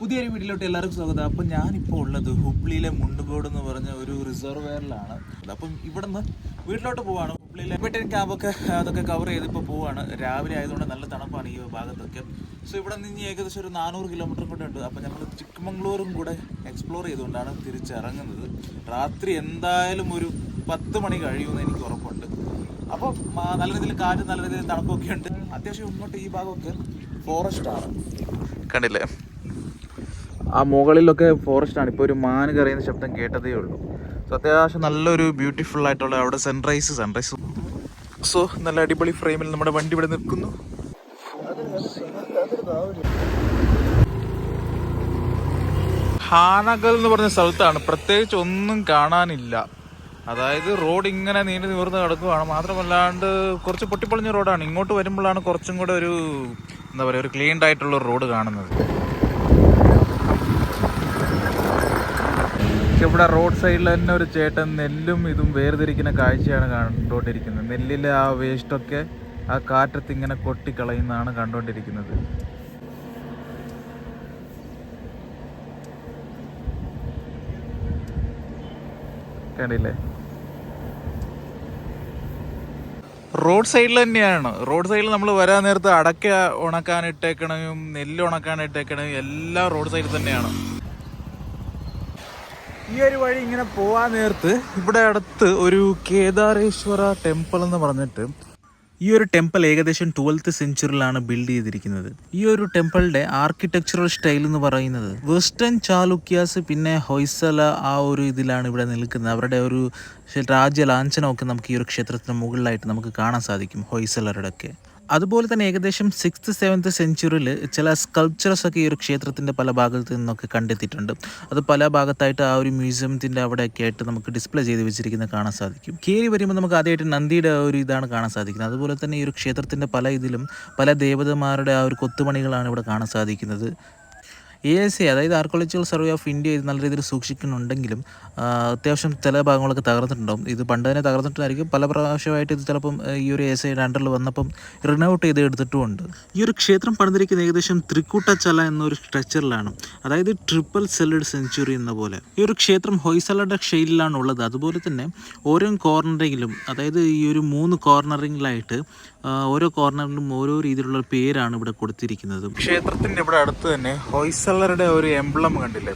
പുതിയൊരു വീട്ടിലോട്ട് എല്ലാവർക്കും സ്വാഗതം. അപ്പം ഞാനിപ്പോൾ ഉള്ളത് ഹുബ്ലിയിലെ മുണ്ടുകോട് എന്ന് പറഞ്ഞ ഒരു റിസർവെയറിലാണ്. അപ്പം ഇവിടുന്ന് വീട്ടിലോട്ട് പോവാണ്. ഹുബ്ലിയിലെ വെട്ടൻ ക്യാമ്പൊക്കെ അതൊക്കെ കവർ ചെയ്ത് ഇപ്പോൾ പോവാണ്. രാവിലെ ആയതുകൊണ്ട് നല്ല തണുപ്പാണ് ഈ ഭാഗത്തൊക്കെ. സോ ഇവിടെ നിന്ന് ഏകദേശം ഒരു നാനൂറ് കിലോമീറ്റർ കൂടെ ഉണ്ട്. അപ്പം ഞങ്ങൾ ചിക്കമംഗ്ലൂരും കൂടെ എക്സ്പ്ലോർ ചെയ്തുകൊണ്ടാണ് തിരിച്ചിറങ്ങുന്നത്. രാത്രി എന്തായാലും ഒരു പത്ത് മണി കഴിയുമെന്ന് എനിക്ക് ഉറപ്പുണ്ട്. അപ്പോൾ നല്ല രീതിയിൽ കാറ്റ് നല്ല രീതിയിൽ തണുപ്പൊക്കെ ഉണ്ട്. അത്യാവശ്യം ഇങ്ങോട്ട് ഈ ഭാഗമൊക്കെ ഫോറസ്റ്റ് ആണ്. കണ്ടില്ലേ? ആ മുകളിലൊക്കെ ഫോറസ്റ്റ് ആണ്. ഇപ്പോൾ ഒരു മാൻ കറിയുന്ന ശബ്ദം കേട്ടതേ ഉള്ളൂ. സോ അത്യാവശ്യം നല്ലൊരു ബ്യൂട്ടിഫുൾ ആയിട്ടുള്ള അവിടെ സൺറൈസ് സൺറൈസ് സോ നല്ല അടിപൊളി ഫ്രെയിമിൽ നമ്മുടെ വണ്ടി ഇവിടെ നിൽക്കുന്നു. ഹാനഗൽ എന്ന് പറഞ്ഞ സ്ഥലത്താണ്. പ്രത്യേകിച്ച് ഒന്നും കാണാനില്ല. അതായത് റോഡ് ഇങ്ങനെ നീണ്ടു നിവർന്ന് കിടക്കുവാണ്. മാത്രമല്ലാണ്ട് കുറച്ച് പൊട്ടിപ്പൊളിഞ്ഞ റോഡാണ് ഇങ്ങോട്ട് വരുമ്പോഴാണ് കുറച്ചും കൂടെ ഒരു എന്താ പറയുക ഒരു ക്ലീൻഡ് ആയിട്ടുള്ള റോഡ് കാണുന്നത്. ഇവിടെ റോഡ് സൈഡിൽ തന്നെ ഒരു ചേട്ടൻ നെല്ലും ഇതും വേർതിരിക്കുന്ന കാഴ്ചയാണ് കണ്ടുകൊണ്ടിരിക്കുന്നത്. നെല്ലിലെ ആ വേസ്റ്റൊക്കെ ആ കാറ്റത്ത് ഇങ്ങനെ കൊട്ടിക്കളയുന്നതാണ് കണ്ടുകൊണ്ടിരിക്കുന്നത്. കണ്ടില്ലേ? റോഡ് സൈഡിൽ തന്നെയാണ്. റോഡ് സൈഡിൽ നമ്മൾ വരാൻ നേരത്ത് അടക്ക ഉണക്കാൻ ഇട്ടേക്കണയും നെല്ല് ഉണക്കാൻ ഇട്ടേക്കണയും എല്ലാം റോഡ് സൈഡിൽ തന്നെയാണ്. ഈ ഒരു വഴി ഇങ്ങനെ പോവാൻ നേരത്ത് ഇവിടെ അടുത്ത് ഒരു കേദാരേശ്വര ടെമ്പിൾ എന്ന് പറഞ്ഞിട്ട് ഈ ഒരു ടെമ്പിൾ ഏകദേശം ട്വൽത്ത് സെഞ്ചുറിയിലാണ് ബിൽഡ് ചെയ്തിരിക്കുന്നത്. ഈ ഒരു ടെമ്പിളിന്റെ ആർക്കിടെക്ചറൽ സ്റ്റൈൽ എന്ന് പറയുന്നത് വെസ്റ്റേൺ ചാലുക്യാസ് പിന്നെ ഹൊയ്സല ആ ഒരു ഇതിലാണ് ഇവിടെ നിൽക്കുന്നത്. അവരുടെ ഒരു രാജ്യ ലാഞ്ചനമൊക്കെ നമുക്ക് ഈ ഒരു ക്ഷേത്രത്തിന് മുകളിലായിട്ട് നമുക്ക് കാണാൻ സാധിക്കും ഹൊയ്സലരുടെ ഒക്കെ അതുപോലെ തന്നെ ഏകദേശം സിക്സ്ത് സെവൻത്ത് സെഞ്ചുറിയിൽ ചില സ്കൾപ്ചറസ് ഒക്കെ ഈ ഒരു ക്ഷേത്രത്തിന്റെ പല ഭാഗത്തു നിന്നൊക്കെ കണ്ടെത്തിയിട്ടുണ്ട്. അത് പല ഭാഗത്തായിട്ട് ആ ഒരു മ്യൂസിയത്തിന്റെ അവിടെയൊക്കെ ആയിട്ട് നമുക്ക് ഡിസ്പ്ലേ ചെയ്ത് വെച്ചിരിക്കുന്നത് കാണാൻ സാധിക്കും. കയറി വരുമ്പോൾ നമുക്ക് ആദ്യമായിട്ട് നന്ദിയുടെ ആ ഒരു ഇതാണ് കാണാൻ സാധിക്കുന്നത്. അതുപോലെ തന്നെ ഈ ഒരു ക്ഷേത്രത്തിന്റെ പല ഇതിലും പല ദേവതമാരുടെ ആ ഒരു കൊത്തുപണികളാണ് ഇവിടെ കാണാൻ സാധിക്കുന്നത്. എ എസ് സി അതായത് ആർക്കോളജിക്കൽ സർവേ ഓഫ് ഇന്ത്യ ഇത് നല്ല രീതിയിൽ സൂക്ഷിക്കുന്നുണ്ടെങ്കിലും അത്യാവശ്യം ചില ഭാഗങ്ങളൊക്കെ തകർന്നിട്ടുണ്ടാവും. ഇത് പണ്ട് തന്നെ തകർന്നിട്ടായിരിക്കും പല പ്രാവശ്യമായിട്ട് ഇത് ചിലപ്പം ഈ ഒരു എ എസ് ഐയുടെ അണ്ടറിൽ വന്നപ്പം റിനൗട്ട് ചെയ്ത് എടുത്തിട്ടുമുണ്ട്. ഈ ഒരു ക്ഷേത്രം പണിതിരിക്കുന്ന ഏകദേശം ത്രിക്കൂട്ടച്ചല എന്നൊരു സ്ട്രക്ചറിലാണ് അതായത് ട്രിപ്പിൾ സെല്ലഡ് സെഞ്ചുറി എന്ന പോലെ. ഈ ഒരു ക്ഷേത്രം ഹൊയ്സലയുടെ ഷെയിലാണ് ഉള്ളത്. അതുപോലെ തന്നെ ഓരോ കോർണറിലും അതായത് ഈ ഒരു മൂന്ന് കോർണറിങ്ങിലായിട്ട് ഓരോ കോർണറിലും ഓരോ രീതിയിലുള്ള പേരാണ് ഇവിടെ കൊടുത്തിരിക്കുന്നത്. ക്ഷേത്രത്തിന്റെ ഇവിടെ അടുത്ത് തന്നെ ഹൊയ്സലറുടെ ഒരു എംബ്ലം കണ്ടില്ലേ?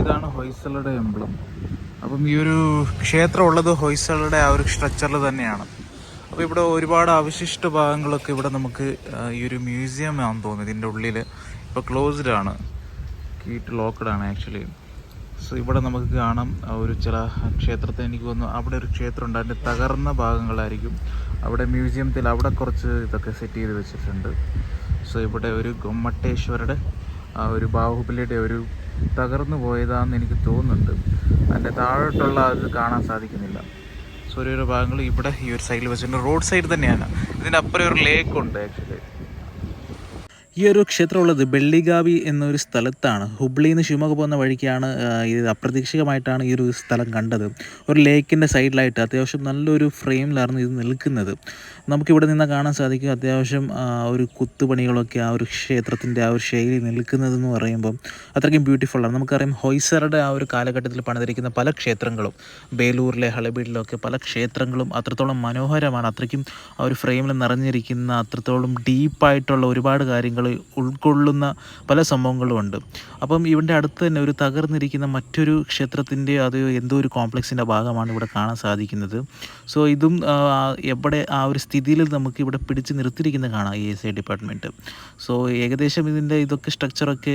ഇതാണ് ഹൊയ്സലറുടെ എംബ്ലം. അപ്പം ഈ ഒരു ക്ഷേത്രം ഉള്ളത് ഹൊയ്സലറുടെ ആ ഒരു സ്ട്രക്ചറിൽ തന്നെയാണ്. അപ്പോൾ ഇവിടെ ഒരുപാട് അവശിഷ്ട ഭാഗങ്ങളൊക്കെ ഇവിടെ നമുക്ക് ഈ ഒരു മ്യൂസിയം ആണെന്ന് തോന്നുന്നു ഇതിന്റെ ഉള്ളിൽ ഇപ്പോൾ ക്ലോസ്ഡ് ആണ്. കീട്ട് ലോക്ക്ഡ് ആണ് ആക്ച്വലി സോ ഇവിടെ നമുക്ക് കാണാം ഒരു ചില ക്ഷേത്രത്തെ എനിക്ക് തോന്നുന്നു അവിടെ ഒരു ക്ഷേത്രം ഉണ്ട് അതിന്റെ തകർന്ന ഭാഗങ്ങളായിരിക്കും. അവിടെ മ്യൂസിയത്തിൽ അവിടെ കുറച്ച് ഇതൊക്കെ സെറ്റ് ചെയ്ത് വെച്ചിട്ടുണ്ട്. സോ ഇവിടെ ഒരു ഗൊമ്മട്ടേശ്വരുടെ ആ ഒരു ബാഹുബലിയുടെ ഒരു തകർന്നു പോയതാണെന്ന് എനിക്ക് തോന്നുന്നുണ്ട്. അതിന്റെ താഴോട്ടുള്ള അത് കാണാൻ സാധിക്കുന്നില്ല. സോ ഭാഗങ്ങൾ ഇവിടെ ഈ ഒരു സൈഡിൽ വെച്ചിട്ടുണ്ട്. റോഡ് സൈഡ് തന്നെയാണ്. ഇതിന്റെ അപ്പുറം ഒരു ലേക്ക് ഉണ്ട് ആക്ച്വലി ഈ ഒരു ക്ഷേത്രമുള്ളത് ബെള്ളിഗാവി എന്നൊരു സ്ഥലത്താണ്. ഹുബ്ലിയിൽ നിന്ന് ശിവമൊക്കെ പോകുന്ന വഴിക്കാണ് ഇത് അപ്രതീക്ഷിതമായിട്ടാണ് ഈ ഒരു സ്ഥലം കണ്ടത്. ഒരു ലേക്കിന്റെ സൈഡിലായിട്ട് അത്യാവശ്യം നല്ലൊരു ഫ്രെയിമിലായിരുന്നു ഇത് നിൽക്കുന്നത്. നമുക്കിവിടെ നിന്ന് കാണാൻ സാധിക്കും അത്യാവശ്യം ഒരു കുത്തുപണികളൊക്കെ ആ ഒരു ക്ഷേത്രത്തിന്റെ ആ ഒരു ശൈലി നിൽക്കുന്നതെന്ന് പറയുമ്പം അത്രയ്ക്കും ബ്യൂട്ടിഫുള്ളാണ്. നമുക്കറിയാം ഹൊയ്സറുടെ ആ ഒരു കാലഘട്ടത്തിൽ പണിതിരിക്കുന്ന പല ക്ഷേത്രങ്ങളും ബേലൂരിലെ ഹളബീഡിലൊക്കെ പല ക്ഷേത്രങ്ങളും അത്രത്തോളം മനോഹരമാണ്. അത്രയ്ക്കും ആ ഒരു ഫ്രെയിമിൽ നിറഞ്ഞിരിക്കുന്ന അത്രത്തോളം ഡീപ്പായിട്ടുള്ള ഒരുപാട് കാര്യങ്ങൾ ഉൾക്കൊള്ളുന്ന പല സംഭവങ്ങളും ഉണ്ട് അപ്പം ഇവിടെ അടുത്ത് തന്നെ ഒരു തകർന്നിരിക്കുന്ന മറ്റൊരു ക്ഷേത്രത്തിന്റെ അത് എന്തോ ഒരു കോംപ്ലക്സിന്റെ ഭാഗമാണ് ഇവിടെ കാണാൻ സാധിക്കുന്നത്. സോ ഇതും എവിടെ ആ ഒരു സ്ഥിതിയിൽ നമുക്ക് ഇവിടെ പിടിച്ച് നിർത്തിയിരിക്കുന്നത് കാണാം ഈ എസ് ഐ ഡിപ്പാർട്ട്മെന്റ്. സോ ഏകദേശം ഇതിന്റെ ഇതൊക്കെ സ്ട്രക്ചറൊക്കെ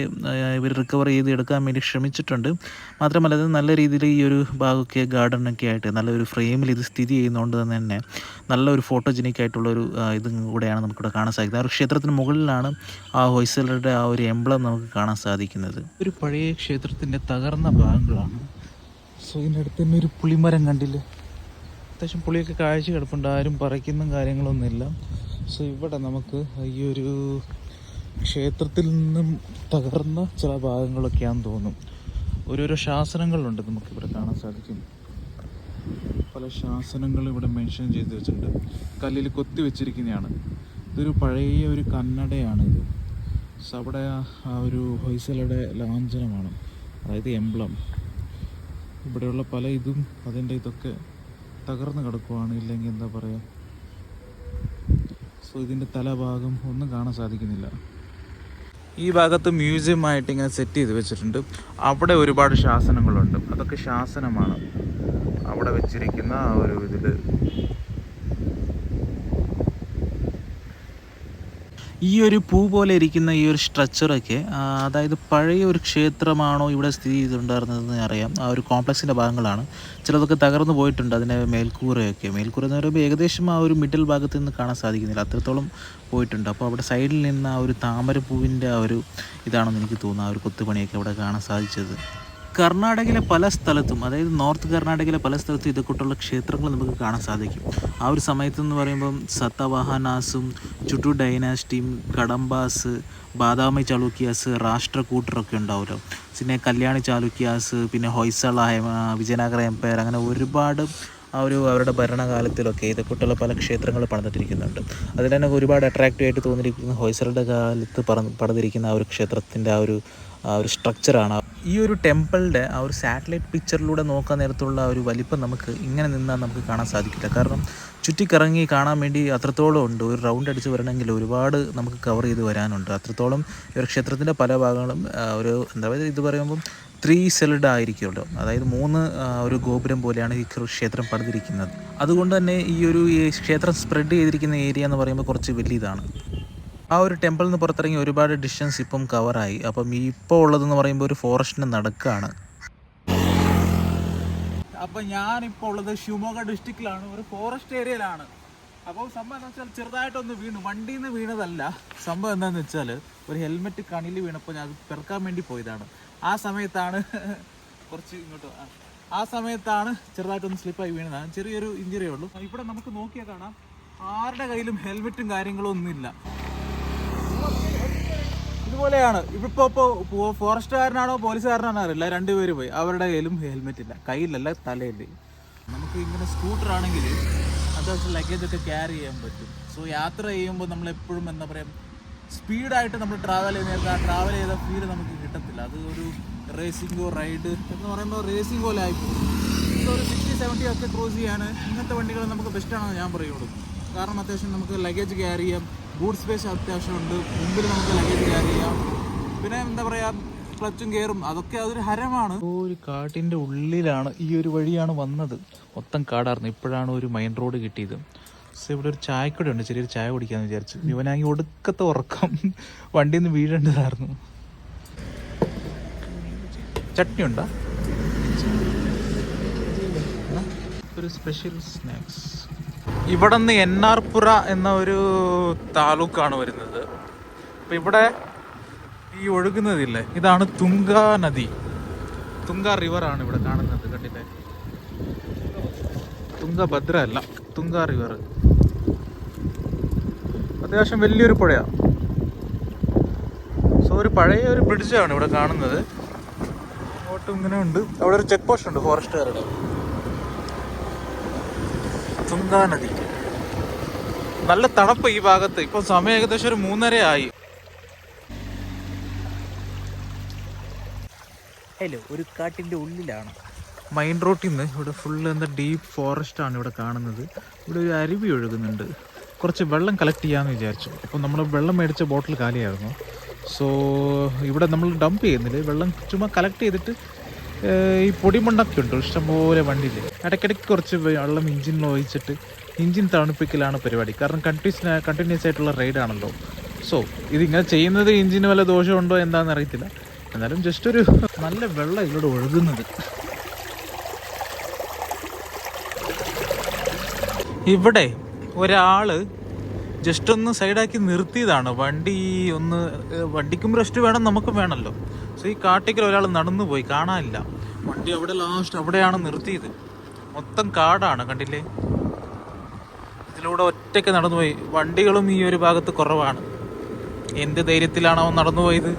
ഇവർ റിക്കവർ ചെയ്ത് എടുക്കാൻ വേണ്ടി ശ്രമിച്ചിട്ടുണ്ട്. മാത്രമല്ല ഇത് നല്ല രീതിയിൽ ഈ ഒരു ഭാഗമൊക്കെ ഗാർഡനൊക്കെ ആയിട്ട് നല്ലൊരു ഫ്രെയിമിൽ ഇത് സ്ഥിതി ചെയ്യുന്നതുകൊണ്ട് തന്നെ നല്ലൊരു ഫോട്ടോജനിക് ആയിട്ടുള്ള ഒരു ആ, ഇതും കൂടെയാണ് നമുക്കിവിടെ കാണാൻ സാധിക്കുന്നത്. ആ ഒരു ക്ഷേത്രത്തിന് മുകളിലാണ് ആ ഹൊയ്സലറുടെ ആ ഒരു എംബ്ലം നമുക്ക് കാണാൻ സാധിക്കുന്നത്. ഒരു പഴയ ക്ഷേത്രത്തിന്റെ തകർന്ന ഭാഗങ്ങളാണ്. സോ ഇതിന്റെ അടുത്ത് തന്നെ ഒരു പുളിമരം കണ്ടില്ലേ? അത്യാവശ്യം പുളിയൊക്കെ കാഴ്ച കിടപ്പുണ്ട്. ആരും പറിക്കുന്ന കാര്യങ്ങളൊന്നുമില്ല. സോ ഇവിടെ നമുക്ക് ഈ ഒരു ക്ഷേത്രത്തിൽ നിന്നും തകർന്ന ചില ഭാഗങ്ങളൊക്കെയാന്ന് തോന്നും. ഓരോരോ ശാസനങ്ങളുണ്ട് നമുക്കിവിടെ കാണാൻ സാധിക്കും. പല ശാസനങ്ങളും ഇവിടെ മെൻഷൻ ചെയ്ത് വെച്ചിട്ടുണ്ട്. കല്ലിൽ കൊത്തി വെച്ചിരിക്കുന്നതാണ്. ഇതൊരു പഴയ ഒരു കന്നഡയാണ് ഇത് സോ അവിടെ ആ- ഒരു ഹൊയ്സലയുടെ ലാഞ്ചനമാണ്. അതായത് എംബ്ലം. ഇവിടെയുള്ള പല ഇതും അതിന്റെ ഇതൊക്കെ തകർന്ന് കിടക്കുവാണ് ഇല്ലെങ്കിൽ എന്താ പറയുക സോ ഇതിന്റെ തലഭാഗം ഒന്നും കാണാൻ സാധിക്കുന്നില്ല. ഈ ഭാഗത്ത് മ്യൂസിയം ആയിട്ട് ഇങ്ങനെ സെറ്റ് ചെയ്ത് വെച്ചിട്ടുണ്ട്. അവിടെ ഒരുപാട് ശാസനങ്ങളുണ്ട്. അതൊക്കെ ശാസനമാണ്. അവിടെ വെച്ചിരിക്കുന്ന ആ ഒരു ഇതിൽ ഈ ഒരു പൂ പോലെ ഇരിക്കുന്ന ഈ ഒരു സ്ട്രക്ചറൊക്കെ അതായത് പഴയ ഒരു ക്ഷേത്രമാണോ ഇവിടെ സ്ഥിതി ചെയ്തിട്ടുണ്ടായിരുന്നതെന്ന് അറിയാം. ആ ഒരു കോംപ്ലക്സിന്റെ ഭാഗങ്ങളാണ്. ചിലതൊക്കെ തകർന്നു പോയിട്ടുണ്ട് അതിന്റെ മേൽക്കൂരയൊക്കെ. മേൽക്കൂര എന്ന് പറയുമ്പോൾ ഏകദേശം ആ ഒരു മിഡിൽ ഭാഗത്ത് നിന്ന് കാണാൻ സാധിക്കുന്നില്ല. അത്രത്തോളം പോയിട്ടുണ്ട്. അപ്പോൾ അവിടെ സൈഡിൽ നിന്ന് ആ ഒരു താമരപ്പൂവിന്റെ ആ ഒരു ഇതാണെന്ന് എനിക്ക് തോന്നുന്നു. ആ ഒരു കൊത്തുപണിയൊക്കെ അവിടെ കാണാൻ സാധിച്ചത്. കർണാടകയിലെ പല സ്ഥലത്തും അതായത് നോർത്ത് കർണാടകയിലെ പല സ്ഥലത്തും ഇതൊക്കെയുള്ള ക്ഷേത്രങ്ങൾ നമുക്ക് കാണാൻ സാധിക്കും. ആ ഒരു സമയത്തെന്ന് പറയുമ്പം സത്തവാഹനാസും ചുട്ടു ഡൈനാസ്റ്റിയും കടമ്പാസ് ബാദാമി ചാലൂക്യാസ് രാഷ്ട്രകൂട്ടറൊക്കെ ഉണ്ടാവുമല്ലോ. പിന്നെ കല്യാണി ചാലൂക്യാസ് പിന്നെ ഹൊയ്സള വിജയനഗര എംപയർ അങ്ങനെ ഒരുപാട് ആ ഒരു അവരുടെ ഭരണകാലത്തിലൊക്കെ ഇതേക്കൂട്ടുള്ള പല ക്ഷേത്രങ്ങൾ പണിതിട്ടിരിക്കുന്നുണ്ട് അതിൽ തന്നെ ഒരുപാട് അട്രാക്റ്റീവ് ആയിട്ട് തോന്നിയിരിക്കുന്ന ഹൊയ്സറുടെ കാലത്ത് പറ പണിതിരിക്കുന്ന ആ ഒരു ക്ഷേത്രത്തിന്റെ ആ ഒരു ആ ഒരു സ്ട്രക്ചറാണ് ഈ ഒരു ടെമ്പിളിന്റെ ആ ഒരു സാറ്റലൈറ്റ് പിക്ചറിലൂടെ നോക്കാൻ നേരത്തുള്ള ഒരു വലിപ്പം നമുക്ക് ഇങ്ങനെ നിന്നാൽ നമുക്ക് കാണാൻ സാധിക്കില്ല. കാരണം ചുറ്റിക്കറങ്ങി കാണാൻ വേണ്ടി അത്രത്തോളം ഉണ്ട്. ഒരു റൗണ്ട് അടിച്ച് വരണമെങ്കിൽ ഒരുപാട് നമുക്ക് കവർ ചെയ്ത് വരാനുണ്ട്. അത്രത്തോളം ഒരു ക്ഷേത്രത്തിന്റെ പല ഭാഗങ്ങളും ഒരു എന്താ പറയുക ഇത് പറയുമ്പം ത്രീ സെൽഡ് ആയിരിക്കുമല്ലോ. അതായത് മൂന്ന് ഒരു ഗോപുരം പോലെയാണ് ഈ ക്ഷേത്രം പണിതിരിക്കുന്നത്. അതുകൊണ്ട് തന്നെ ഈ ഒരു ക്ഷേത്രം സ്പ്രെഡ് ചെയ്തിരിക്കുന്ന ഏരിയ എന്ന് പറയുമ്പോൾ കുറച്ച് വലിയതാണ്. ആ ഒരു ടെമ്പിളിൽ നിന്ന് പുറത്തിറങ്ങി ഒരുപാട് ഡിസ്റ്റൻസ് ഇപ്പം കവറായി അപ്പം ഇപ്പോൾ ഉള്ളതെന്ന് പറയുമ്പോൾ ഒരു ഫോറസ്റ്റിന്റെ നടക്കാണ്. അപ്പം ഞാനിപ്പോൾ ഉള്ളത് ഷിമോഗ ഡിസ്ട്രിക്റ്റിലാണ് ഒരു ഫോറസ്റ്റ് ഏരിയയിലാണ് അപ്പോൾ സംഭവം എന്താ വെച്ചാൽ ചെറുതായിട്ടൊന്ന് വീണു. വണ്ടിയിൽ നിന്ന് വീണതല്ല. സംഭവം എന്താണെന്ന് വെച്ചാൽ ഒരു ഹെൽമെറ്റ് കണിയിൽ വീണപ്പോൾ ഞാൻ അത് പെറുക്കാൻ വേണ്ടി പോയതാണ്. ആ സമയത്താണ് കുറച്ച് ഇങ്ങോട്ട് ആ. ആ സമയത്താണ് ചെറുതായിട്ടൊന്ന് സ്ലിപ്പായി വീണതാണ് ചെറിയൊരു ഇഞ്ചുറിയേ ഉള്ളൂ. ഇവിടെ നമുക്ക് നോക്കിയാൽ കാണാം. ആരുടെ കയ്യിലും ഹെൽമെറ്റും കാര്യങ്ങളും ഒന്നുമില്ല. ഇതുപോലെയാണ്. ഇപ്പൊ ഇപ്പോ ഫോറസ്റ്റുകാരനാണോ പോലീസുകാരനാണോ അറിയില്ല. രണ്ടുപേര് പോയി. അവരുടെ കയ്യിലും ഹെൽമെറ്റ് ഇല്ല. കയ്യിലല്ല തലയില്ല. നമുക്ക് ഇങ്ങനെ സ്കൂട്ടർ ആണെങ്കിൽ അത്യാവശ്യം ലഗേജ് ഒക്കെ ക്യാരി ചെയ്യാൻ പറ്റും. സോ യാത്ര ചെയ്യുമ്പോൾ നമ്മൾ എപ്പോഴും എന്താ പറയുക സ്പീഡായിട്ട് നമ്മൾ ട്രാവൽ ചെയ്യുന്ന ട്രാവൽ ചെയ്ത ഫീൽ നമുക്ക് കിട്ടത്തില്ല. അത് ഒരു റേസിംഗോ റൈഡ് എന്ന് പറയുമ്പോൾ റേസിംഗ് പോലെ ആയിപ്പോകും. ഒരു സിക്സ്റ്റി സെവന്റി ഒക്കെ ക്രോസ് ചെയ്യാൻ ഇങ്ങനത്തെ വണ്ടികൾ നമുക്ക് ബെസ്റ്റാണെന്ന് ഞാൻ പറയുള്ളൂ കാരണം അത്യാവശ്യം നമുക്ക് ലഗേജ് ക്യാരി ചെയ്യാം. ബൂട്ട് സ്പേസ് അത്യാവശ്യമുണ്ട് മുമ്പിൽ നമുക്ക് ലഗേജ് ക്യാരി ചെയ്യാം. പിന്നെ എന്താ പറയാ ക്ലച്ചും കയറും അതൊക്കെ അതൊരു ഹരമാണ്. ഒരു കാട്ടിന്റെ ഉള്ളിലാണ് ഈ ഒരു വഴിയാണ് വന്നത്. മൊത്തം കാടായിരുന്നു. ഇപ്പോഴാണ് ഒരു മെയിൻ റോഡ് കിട്ടിയത്. സോ ഇവിടെ ഒരു ചായക്കട ഉണ്ട്. ചെറിയൊരു ചായ കുടിക്കാന്ന് വിചാരിച്ചു. ഇവനാങ്ങി ഒടുക്കത്തെ ഉറക്കം. വണ്ടിയിൽ നിന്ന് വീഴേണ്ടതായിരുന്നു. ചട്നി ഉണ്ടോ? ഒരു സ്പെഷ്യൽ സ്നാക്സ് ഇവിടെ നിന്ന് എന്നാർപ്പുറ എന്ന ഒരു താലൂക്കാണ് വരുന്നത്. അപ്പം ഇവിടെ ഈ ഒഴുകുന്നതില്ലേ ഇതാണ് തുങ്ക നദി. തുങ്ക റിവറാണ് ഇവിടെ കാണുന്നത് കണ്ടില്ലേ? തുങ്കഭദ്ര അല്ല തുങ്ക റിവർ അത്യാവശ്യം വലിയൊരു പുഴയാണ് സോ ഒരു പഴയ ഒരു ബ്രിഡ്ജാണ് ഇവിടെ കാണുന്നത്. ഇങ്ങനെ ഉണ്ട്. അവിടെ ഒരു ചെക്ക് പോസ്റ്റ് ഉണ്ട് ഫോറസ്റ്റുകാരുടെ തുങ്കാ നദി നല്ല തണുപ്പ് ഈ ഭാഗത്ത്. ഇപ്പൊ സമയം ഏകദേശം ഒരു മൂന്നര ആയി ഹലോ ഒരു കാട്ടിന്റെ ഉള്ളിലാണ്. മൈൻ റോട്ടിൽ നിന്ന് ഇവിടെ ഫുള്ള് എന്താ ഡീപ്പ് ഫോറസ്റ്റ് ആണ് ഇവിടെ കാണുന്നത്. ഇവിടെ ഒരു അരുവി ഒഴുകുന്നുണ്ട്. കുറച്ച് വെള്ളം കളക്ട് ചെയ്യാമെന്ന് വിചാരിച്ചു. അപ്പോൾ നമ്മൾ വെള്ളം മേടിച്ച ബോട്ടിൽ കാലിയായിരുന്നു. സോ ഇവിടെ നമ്മൾ ഡംപ് ചെയ്യുന്നില്ല? വെള്ളം ചുമ്മാ കളക്ട് ചെയ്തിട്ട് ഈ പൊടിമണ്ണൊക്കെ ഉണ്ട്? ഇഷ്ടംപോലെ വണ്ടിയിൽ ഇടയ്ക്കിടയ്ക്ക് കുറച്ച് വെള്ളം എഞ്ചിനിൽ ഒഴിച്ചിട്ട് എഞ്ചിൻ തണുപ്പിക്കലാണ് പരിപാടി. കാരണം കണ്ടിന്യൂസ് കണ്ടിന്യൂസ് ആയിട്ടുള്ള റൈഡാണല്ലോ സോ ഇതിങ്ങനെ ചെയ്യുന്നത് എഞ്ചിന് വല്ല ദോഷമുണ്ടോ എന്താണെന്ന് അറിയത്തില്ല. എന്നാലും ജസ്റ്റ് ഒരു നല്ല വെള്ളം ഇതിലൂടെ ഒഴുകുന്നത്. ഇവിടെ ഒരാൾ ജസ്റ്റ് ഒന്ന് സൈഡാക്കി നിർത്തിയതാണ്. വണ്ടി ഒന്ന് വണ്ടിക്കും റെസ്റ്റ് വേണം നമുക്കും വേണമല്ലോ സോ ഈ കാട്ടിക്കൽ ഒരാൾ നടന്നു പോയി കാണാനില്ല. വണ്ടി അവിടെ ലാസ്റ്റ് അവിടെയാണ് നിർത്തിയത്. മൊത്തം കാടാണ് കണ്ടില്ലേ? ഇതിലൂടെ ഒറ്റയ്ക്ക് നടന്നുപോയി വണ്ടികളും ഈ ഒരു ഭാഗത്ത് കുറവാണ്. എന്ത് ധൈര്യത്തിലാണ് അവൻ നടന്നുപോയത്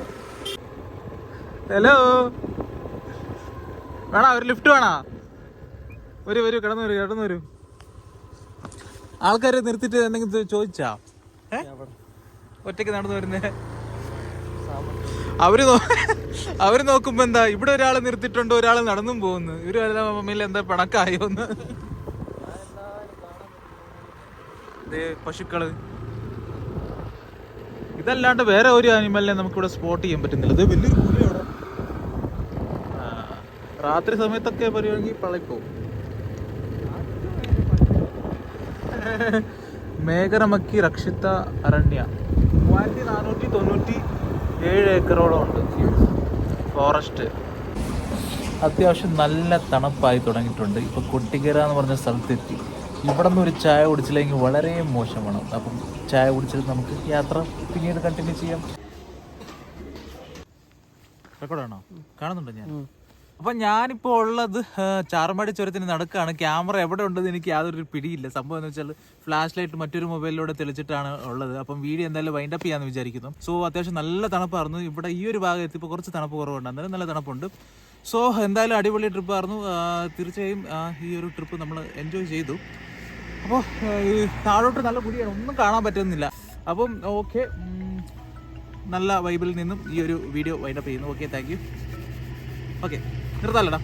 ഹലോ വേണോ? ഒരു ലിഫ്റ്റ് വേണോ? ഒരു വരൂ കിടന്നു വരൂ കിടന്നു വരൂ. ആൾക്കാരെ നിർത്തിട്ട് എന്തെങ്കിലും ചോദിച്ചാ? ഒറ്റയ്ക്ക് നടന്നു വരുന്നേ. അവർ അവർ നോക്കുമ്പോ എന്താ ഇവിടെ ഒരാൾ നിർത്തിട്ടുണ്ട് ഒരാൾ നടന്നും പോകുന്നു. ഇവർ മമ്മിയിൽ എന്താ പിണക്കായോന്ന് പശുക്കൾ. ഇതല്ലാണ്ട് വേറെ ഒരു ആനിമലിനെ നമുക്കിവിടെ സ്പോട്ട് ചെയ്യാൻ പറ്റുന്നില്ല. ഇത് വലിയ രാത്രി സമയത്തൊക്കെ പരിപാടി പളയിപ്പോവും മേഘരമക്കി രക്ഷിത അരണ്യ. മൂവായിരത്തി നാനൂറ്റി തൊണ്ണൂറ്റി ഏഴ് ഏക്കറോളം ഉണ്ട് ഫോറസ്റ്റ്. അത്യാവശ്യം നല്ല തണുപ്പായി തുടങ്ങിയിട്ടുണ്ട്. ഇപ്പൊ കൊട്ടിക്കര എന്ന് പറഞ്ഞ സ്ഥലത്തെത്തി. ഇവിടെ നിന്ന് ഒരു ചായ കുടിച്ചില്ലെങ്കിൽ വളരെ മോശമാണ്. അപ്പം ചായ കുടിച്ചിട്ട് നമുക്ക് യാത്ര പിന്നീട് കണ്ടിന്യൂ ചെയ്യാം. റെക്കോർഡാണോ കാണുന്നുണ്ടോ ഞാൻ? അപ്പൊ ഞാനിപ്പോൾ ഉള്ളത് ചാർമാടി ചുരത്തിന് നടക്കുകയാണ് ക്യാമറ എവിടെ ഉണ്ടെന്ന് എനിക്ക് യാതൊരു പിടിയില്ല. സംഭവം എന്ന് വെച്ചാൽ ഫ്ലാഷ് ലൈറ്റ് മറ്റൊരു മൊബൈലിലൂടെ തെളിച്ചിട്ടാണ് ഉള്ളത്. അപ്പം വീഡിയോ എന്തായാലും വൈൻഡ് അപ്പ് ചെയ്യാമെന്ന് വിചാരിക്കുന്നു. സോ അത്യാവശ്യം നല്ല തണുപ്പായിരുന്നു. ഇവിടെ ഈ ഒരു ഭാഗത്ത് എത്തിയപ്പോൾ കുറച്ച് തണുപ്പ് കുറവുണ്ട്. അന്നേരം നല്ല തണുപ്പുണ്ട്. സോ എന്തായാലും അടിപൊളി ട്രിപ്പായിരുന്നു തീർച്ചയായും ഈ ഒരു ട്രിപ്പ് നമ്മൾ എൻജോയ് ചെയ്തു. അപ്പോൾ ഈ താഴോട്ട് നല്ല കുടിയാണ് ഒന്നും കാണാൻ പറ്റുന്നില്ല. അപ്പം ഓക്കെ നല്ല വൈബിൽ നിന്നും ഈ ഒരു വീഡിയോ വൈൻഡപ്പ് ചെയ്യുന്നു. Okay thank you okay നിർത്താലടാ